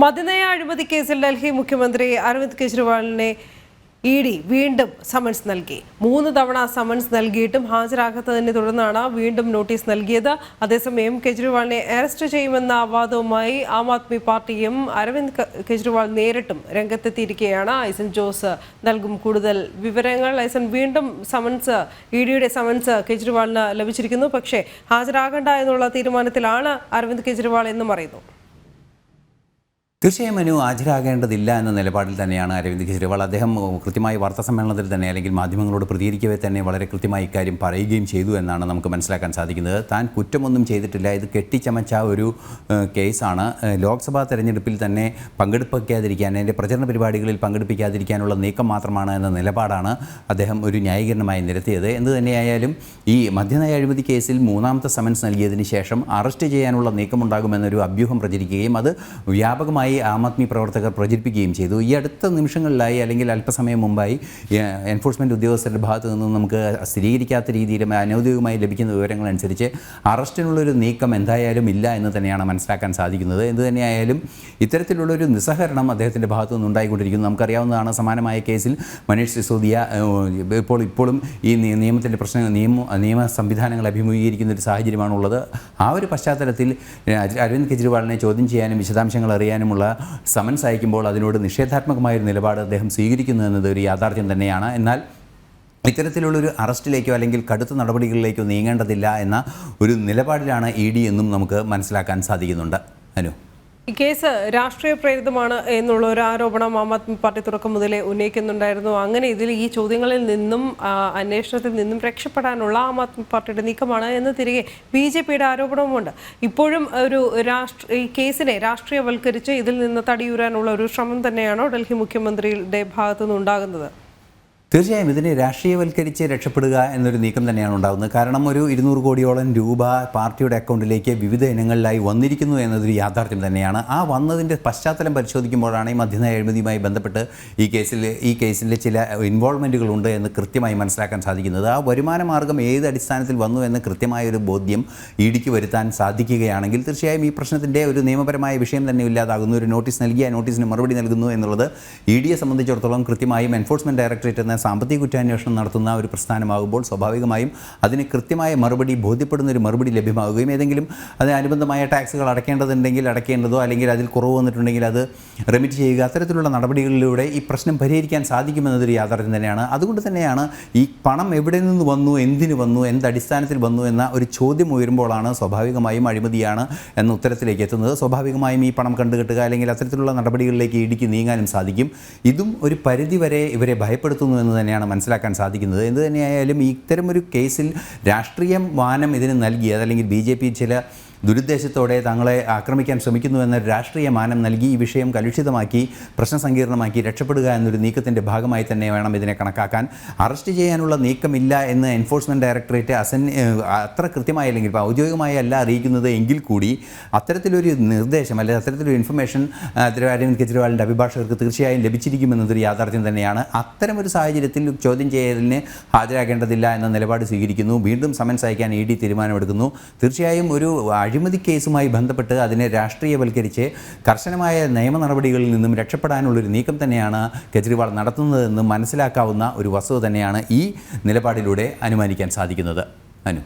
മതിനയ അഴിമതി കേസിൽ ഡൽഹി മുഖ്യമന്ത്രി അരവിന്ദ് കെജ്രിവാളിനെ ഇ ഡി വീണ്ടും സമൻസ് നൽകി. മൂന്ന് തവണ സമൻസ് നൽകിയിട്ടും ഹാജരാകാത്തതിനെ തുടർന്നാണ് വീണ്ടും നോട്ടീസ് നൽകിയത്. അതേസമയം കെജ്രിവാളിനെ അറസ്റ്റ് ചെയ്യുമെന്ന വാദവുമായി ആം ആദ്മി പാർട്ടിയും അരവിന്ദ് കെജ്രിവാൾ നേരിട്ടും രംഗത്തെത്തിയിരിക്കുകയാണ്. ഐസൻ ജോസ് നൽകും കൂടുതൽ വിവരങ്ങൾ. ഐസൻ വീണ്ടും സമൻസ് ഇ ഡിയുടെ സമൻസ് കെജ്രിവാളിന് ലഭിച്ചിരിക്കുന്നു. പക്ഷേ ഹാജരാകണ്ട എന്നുള്ള തീരുമാനത്തിലാണ് അരവിന്ദ് കെജ്രിവാൾ എന്നും അറിയുന്നു. തീർച്ചയായും മനു ഹാജരാകേണ്ടതില്ല എന്ന നിലപാടിൽ തന്നെയാണ് അരവിന്ദ് കെജ്രിവാൾ. അദ്ദേഹം കൃത്യമായി വാർത്താ സമ്മേളനത്തിൽ തന്നെ അല്ലെങ്കിൽ മാധ്യമങ്ങളോട് പ്രതികരിക്കവേ തന്നെ വളരെ കൃത്യമായി ഇക്കാര്യം പറയുകയും ചെയ്തു എന്നാണ് നമുക്ക് മനസ്സിലാക്കാൻ സാധിക്കുന്നത്. താൻ കുറ്റമൊന്നും ചെയ്തിട്ടില്ല. ഇത് കെട്ടിച്ചമച്ച ഒരു കേസാണ്. ലോക്സഭാ തെരഞ്ഞെടുപ്പിൽ തന്നെ പങ്കെടുപ്പിക്കാതിരിക്കാൻ അതിന്റെ പ്രചരണ പരിപാടികളിൽ പങ്കെടുപ്പിക്കാതിരിക്കാനുള്ള നീക്കം മാത്രമാണ് എന്ന നിലപാടാണ് അദ്ദേഹം ഒരു ന്യായീകരണമായി നിരത്തിയത്. എന്ത് തന്നെയായാലും ഈ മദ്യനയ അഴിമതി കേസിൽ മൂന്നാമത്തെ സമൻസ് നൽകിയതിന് ശേഷം അറസ്റ്റ് ചെയ്യാനുള്ള നീക്കമുണ്ടാകുമെന്നൊരു അഭ്യൂഹം പ്രചരിക്കുകയും അത് വ്യാപകമായി ആം ആദ്മി പ്രവർത്തകർ പ്രചരിപ്പിക്കുകയും ചെയ്തു. ഈ അടുത്ത നിമിഷങ്ങളിലായി അല്ലെങ്കിൽ അല്പസമയം മുമ്പായി എൻഫോഴ്സ്മെന്റ് ഉദ്യോഗസ്ഥരുടെ ഭാഗത്തു നിന്നും നമുക്ക് സ്ഥിരീകരിക്കാത്ത രീതിയിലും അനൗദ്യോഗികമായി ലഭിക്കുന്ന വിവരങ്ങളനുസരിച്ച് അറസ്റ്റിനുള്ളൊരു നീക്കം എന്തായാലും ഇല്ല എന്ന് തന്നെയാണ് മനസ്സിലാക്കാൻ സാധിക്കുന്നത്. എന്ത് തന്നെയായാലും ഇത്തരത്തിലുള്ളൊരു നിസ്സഹരണം അദ്ദേഹത്തിന്റെ ഭാഗത്തു നിന്ന് ഉണ്ടായിക്കൊണ്ടിരിക്കുന്നു. നമുക്കറിയാവുന്നതാണ് സമാനമായ കേസിൽ മനീഷ് സിസോദിയ ഇപ്പോൾ ഇപ്പോഴും ഈ നിയ- നിയമത്തിന്റെ പ്രശ്നം നിയമ നിയമ സംവിധാനങ്ങൾ അഭിമുഖീകരിക്കുന്ന ഒരു സാഹചര്യമാണുള്ളത്. ആ ഒരു പശ്ചാത്തലത്തിൽ അരവിന്ദ് കെജ്രിവാളിനെ ചോദ്യം ചെയ്യാനും വിശദാംശങ്ങൾ അറിയാനുമുള്ള സമൻസ് അയക്കുമ്പോൾ അതിനോട് നിഷേധാത്മകമായൊരു നിലപാട് അദ്ദേഹം സ്വീകരിക്കുന്നു എന്നത് ഒരു യാഥാർത്ഥ്യം തന്നെയാണ്. എന്നാൽ ഇത്തരത്തിലുള്ളൊരു അറസ്റ്റിലേക്കോ അല്ലെങ്കിൽ കടുത്ത നടപടികളിലേക്കോ നീങ്ങേണ്ടതില്ല എന്ന ഒരു നിലപാടിലാണ് ഇ ഡി എന്നും നമുക്ക് മനസ്സിലാക്കാൻ സാധിക്കുന്നുണ്ട്. അനു. ഈ കേസ് രാഷ്ട്രീയ പ്രേരിതമാണ് എന്നുള്ള ഒരു ആരോപണം ആം ആദ്മി പാർട്ടി തുടക്കം മുതലേ ഉന്നയിക്കുന്നുണ്ടായിരുന്നു. അങ്ങനെ ഇതിൽ ഈ ചോദ്യങ്ങളിൽ നിന്നും അന്വേഷണത്തിൽ നിന്നും രക്ഷപ്പെടാനുള്ള ആം ആദ്മി പാർട്ടിയുടെ നീക്കമാണ് എന്ന് തിരികെ ബി ജെ പിയുടെ ആരോപണവുമുണ്ട്. ഇപ്പോഴും ഒരു രാഷ്ട്ര ഈ കേസിനെ രാഷ്ട്രീയവൽക്കരിച്ച് ഇതിൽ നിന്ന് തടിയൂരാനുള്ള ഒരു ശ്രമം തന്നെയാണോ ഡൽഹി മുഖ്യമന്ത്രിയുടെ ഭാഗത്തു നിന്നുണ്ടാകുന്നത് തീർച്ചയായും ഇതിനെ രാഷ്ട്രീയവൽക്കരിച്ച് രക്ഷപ്പെടുക എന്നൊരു നീക്കം തന്നെയാണ് ഉണ്ടാകുന്നത്. കാരണം ഒരു ഇരുന്നൂറ് കോടിയോളം രൂപ പാർട്ടിയുടെ അക്കൗണ്ടിലേക്ക് വിവിധ ഇനങ്ങളിലായി വന്നിരിക്കുന്നു എന്നതൊരു യാഥാർത്ഥ്യം തന്നെയാണ്. ആ വന്നതിന്റെ പശ്ചാത്തലം പരിശോധിക്കുമ്പോഴാണ് ഈ മധ്യനയ അഴിമതിയുമായി ബന്ധപ്പെട്ട് ഈ കേസിൽ ഈ കേസിലെ ചില ഇൻവോൾവ്മെന്റുകളുണ്ട് എന്ന് കൃത്യമായി മനസ്സിലാക്കാൻ സാധിക്കുന്നത്. ആ വരുമാന മാർഗം ഏത് അടിസ്ഥാനത്തിൽ വന്നു എന്ന് കൃത്യമായ ഒരു ബോധ്യം ഇ ഡിക്ക് വരുത്താൻ സാധിക്കുകയാണെങ്കിൽ തീർച്ചയായും ഈ പ്രശ്നത്തിന്റെ ഒരു നിയമപരമായ വിഷയം തന്നെ ഇല്ലാതാകുന്നു. ഒരു നോട്ടീസ് നൽകി ആ നോട്ടീസിന് മറുപടി നൽകുന്നു എന്നുള്ളത് ഇ ഡിയെ സംബന്ധിച്ചിടത്തോളം കൃത്യമായും എൻഫോഴ്സ്മെന്റ് ഡയറക്ടറേറ്റ് എന്ന സാമ്പത്തിക കുറ്റാന്വേഷണം നടത്തുന്ന ഒരു പ്രസ്ഥാനമാകുമ്പോൾ സ്വാഭാവികമായും അതിന് കൃത്യമായ മറുപടി ബോധ്യപ്പെടുന്ന ഒരു മറുപടി ലഭ്യമാവുകയും ഏതെങ്കിലും അതിനനുബന്ധമായ ടാക്സുകൾ അടയ്ക്കേണ്ടതുണ്ടെങ്കിൽ അടയ്ക്കേണ്ടതോ അല്ലെങ്കിൽ അതിൽ കുറവ് വന്നിട്ടുണ്ടെങ്കിൽ അത് റെമിറ്റ് ചെയ്യുക അത്തരത്തിലുള്ള നടപടികളിലൂടെ ഈ പ്രശ്നം പരിഹരിക്കാൻ സാധിക്കുമെന്നതൊരു യാഥാർത്ഥ്യം തന്നെയാണ്. അതുകൊണ്ട് തന്നെയാണ് ഈ പണം എവിടെ നിന്ന് വന്നു എന്തിനു വന്നു എന്ത് അടിസ്ഥാനത്തിൽ വന്നു എന്ന ഒരു ചോദ്യം ഉയരുമ്പോഴാണ് സ്വാഭാവികമായും അഴിമതിയാണ് എന്ന ഉത്തരത്തിലേക്ക് എത്തുന്നത്. സ്വാഭാവികമായും ഈ പണം കണ്ടുകെട്ടുക അല്ലെങ്കിൽ അത്തരത്തിലുള്ള നടപടികളിലേക്ക് ഇടുക്കി നീങ്ങാനും സാധിക്കും. ഇതും ഒരു പരിധിവരെ ഇവരെ ഭയപ്പെടുത്തുന്നു എന്ന് തന്നെയാണ് മനസ്സിലാക്കാൻ സാധിക്കുന്നത്. എന്ത് തന്നെയായാലും ഇത്തരമൊരു കേസിൽ രാഷ്ട്രീയം വാനം ഇതിന് നൽകി അതല്ലെങ്കിൽ ബി ചില ദുരുദ്ദേശത്തോടെ തങ്ങളെ ആക്രമിക്കാൻ ശ്രമിക്കുന്നു എന്ന രാഷ്ട്രീയ മാനം നൽകി ഈ വിഷയം കലുഷിതമാക്കി പ്രശ്ന സങ്കീർണമാക്കി രക്ഷപ്പെടുക എന്നൊരു നീക്കത്തിന്റെ ഭാഗമായി തന്നെ വേണം ഇതിനെ കണക്കാക്കാൻ. അറസ്റ്റ് ചെയ്യാനുള്ള നീക്കമില്ല എന്ന് എൻഫോഴ്സ്മെന്റ് ഡയറക്ടറേറ്റ് അസൻ അത്ര കൃത്യമായി അല്ലെങ്കിൽ ഇപ്പോൾ ഔദ്യോഗികമായി അല്ല അറിയിക്കുന്നത് എങ്കിൽ കൂടി അത്തരത്തിലൊരു നിർദ്ദേശം അല്ലെങ്കിൽ അത്തരത്തിലൊരു ഇൻഫർമേഷൻ അരവിന്ദ് കെജ്രിവാളിന്റെ അഭിഭാഷകർക്ക് തീർച്ചയായും ലഭിച്ചിരിക്കുമെന്നതൊരു യാഥാർത്ഥ്യം തന്നെയാണ്. അത്തരമൊരു സാഹചര്യത്തിൽ ചോദ്യം ചെയ്യലിന് ഹാജരാകേണ്ടതില്ല എന്ന നിലപാട് സ്വീകരിക്കുന്നു. വീണ്ടും സമൻസ് അയക്കാൻ ഇ ഡി തീരുമാനമെടുക്കുന്നു. തീർച്ചയായും ഒരു അഴിമതി കേസുമായി ബന്ധപ്പെട്ട് അതിനെ രാഷ്ട്രീയവൽക്കരിച്ച് കർശനമായ നിയമ നടപടികളിൽ നിന്നും രക്ഷപ്പെടാനുള്ളൊരു നീക്കം തന്നെയാണ് കെജ്രിവാൾ നടത്തുന്നതെന്ന് മനസ്സിലാക്കാവുന്ന ഒരു വസ്തുത തന്നെയാണ് ഈ നിലപാടിലൂടെ അനുമാനിക്കാൻ സാധിക്കുന്നത്. അനു.